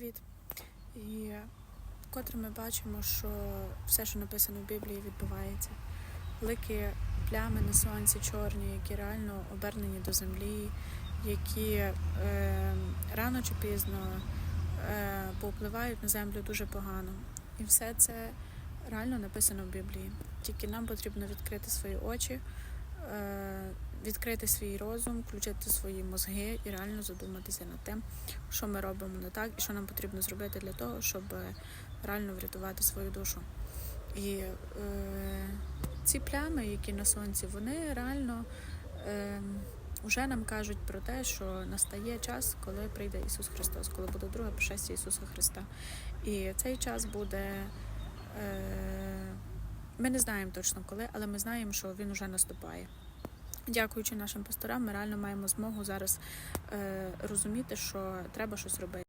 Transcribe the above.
привіт! І вкотре ми бачимо, що все, що написано в Біблії, відбувається. Великі плями на сонці чорні, які реально обернені до землі, які е, рано чи пізно е, повпливають на землю дуже погано. І все це реально написано в Біблії. Тільки нам потрібно відкрити свої очі, е, відкрити свій розум, включити свої мозги і реально задуматися над тим, що ми робимо не так і що нам потрібно зробити для того, щоб реально врятувати свою душу. І е, ці плями, які на сонці, вони реально е, вже нам кажуть про те, що настає час, коли прийде Ісус Христос, коли буде друге пришестя Ісуса Христа. І цей час буде. Е, ми не знаємо точно коли, але ми знаємо, що він вже наступає. Дякуючи нашим пасторам, ми реально маємо змогу зараз е, розуміти, що треба щось робити.